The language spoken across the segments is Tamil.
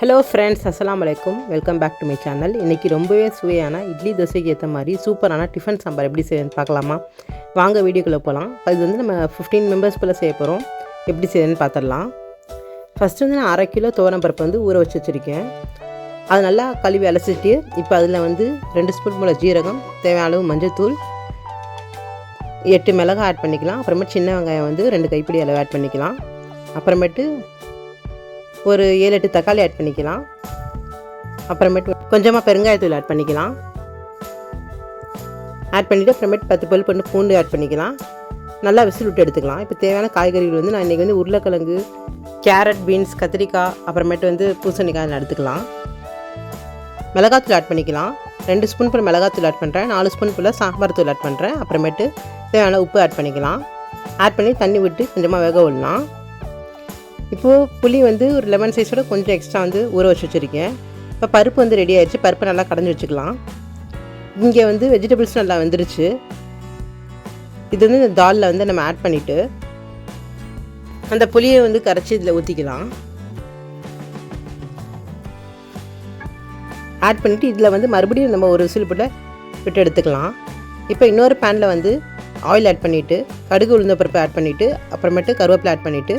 ஹலோ ஃப்ரெண்ட்ஸ் அஸ்லாம் வலைக்கும் welcome back to my channel இன்றைக்கி ரொம்பவே சுவையான இட்லி தோசைக்கு ஏற்ற மாதிரி சூப்பரான டிஃபன் சாம்பார் எப்படி செய்யணும்னு பார்க்கலாமா? வாங்க வீடியோக்குள்ளே போகலாம் இது வந்து நம்ம ஃபிஃப்டீன் மெம்பர்ஸ் போல் செய்ய போகிறோம் எப்படி செய்யணும்னு பார்த்துடலாம். ஃபஸ்ட்டு வந்து நான் அரை கிலோ துவரம் பருப்பு வந்து ஊற வச்சு வச்சுருக்கேன். அது நல்லா கழுவி அலசிட்டு இப்போ அதில் வந்து ரெண்டு ஸ்பூன் போல் ஜீரகம் தேவையான அளவு மஞ்சள்தூள் எட்டு மிளகா ஆட் பண்ணிக்கலாம். அப்புறமேட்டு சின்ன வெங்காயம் வந்து ரெண்டு கைப்பிடி அளவு ஆட் பண்ணிக்கலாம். அப்புறமேட்டு ஒரு ஏழு எட்டு தக்காளி ஆட் பண்ணிக்கலாம். அப்புறமேட்டு கொஞ்சமாக பெருங்காயத்தூள் ஆட் பண்ணிக்கலாம். ஆட் பண்ணிவிட்டு அப்புறமேட்டு பத்து பல் பண்ணு பூண்டு ஆட் பண்ணிக்கலாம். நல்லா விசில் விட்டு எடுத்துக்கலாம். இப்போ தேவையான காய்கறிகள் வந்து நான் இன்றைக்கி வந்து உருளைக்கிழங்கு கேரட் பீன்ஸ் கத்திரிக்காய் அப்புறமேட்டு வந்து பூசணிக்காய் அதில் எடுத்துக்கலாம். மிளகாத்தூள் ஆட் பண்ணிக்கலாம். ரெண்டு ஸ்பூன் போல் மிளகாத்தூள் ஆட் பண்ணுறேன் நாலு ஸ்பூன் போல் சாம்பார் தூள் ஆட் பண்ணுறேன் அப்புறமேட்டு தேவையான உப்பு ஆட் பண்ணிக்கலாம். ஆட் பண்ணி தண்ணி விட்டு கொஞ்சமாக வேக விடலாம். இப்போது புளி வந்து ஒரு லெமன் சைஸோட கொஞ்சம் எக்ஸ்ட்ரா வந்து ஊற வச்சு வச்சுருக்கேன். இப்போ பருப்பு வந்து ரெடி ஆயிடுச்சு. பருப்பை நல்லா கடைஞ்சி வச்சுக்கலாம். இங்கே வந்து வெஜிடபிள்ஸ் நல்லா வந்துருச்சு. இது வந்து இந்த தாலில் வந்து நம்ம ஆட் பண்ணிவிட்டு அந்த புளியை வந்து கரைச்சி இதில் ஊற்றிக்கலாம் ஆட் பண்ணிவிட்டு இதில் வந்து மறுபடியும் நம்ம ஒரு விசில் போட்டு விட்டு எடுத்துக்கலாம். இப்போ இன்னொரு பேனில் வந்து ஆயில் ஆட் பண்ணிவிட்டு கடுகு உளுந்த பருப்பு ஆட் பண்ணிவிட்டு அப்புறமேட்டு கருவேப்பிலை ஆட் பண்ணிவிட்டு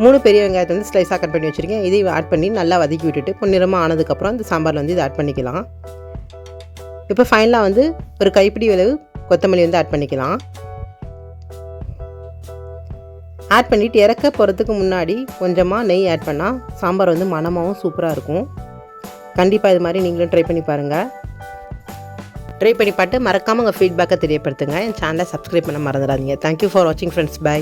மூணு பெரிய வெங்காயத்தை வந்து ஸ்லைஸாக கட் பண்ணி வச்சுருக்கேன். இதையும் ஆட் பண்ணி நல்லா வதக்கி விட்டுட்டு பொன்னிறமாக ஆனதுக்கப்புறம் இந்த சாம்பாரில் வந்து இதை ஆட் பண்ணிக்கலாம். இப்போ ஃபைனலாக வந்து ஒரு கைப்பிடி அளவு கொத்தமல்லி வந்து ஆட் பண்ணிக்கலாம். ஆட் பண்ணிவிட்டு இறக்க போகிறதுக்கு முன்னாடி கொஞ்சமாக நெய் ஆட் பண்ணால் சாம்பார் வந்து மணமாகவும் சூப்பராக இருக்கும். கண்டிப்பாக இது மாதிரி நீங்களும் ட்ரை பண்ணி பாருங்கள் ட்ரை பண்ணி பார்த்து மறக்காமல் உங்கள் ஃபீட்பேக்கை தெரியப்படுத்துங்க. என் சேனலை சப்ஸ்கிரைப் பண்ண மறந்துடாதீங்க. தேங்க்யூ ஃபார் வாட்சிங் ஃப்ரெண்ட்ஸ் பை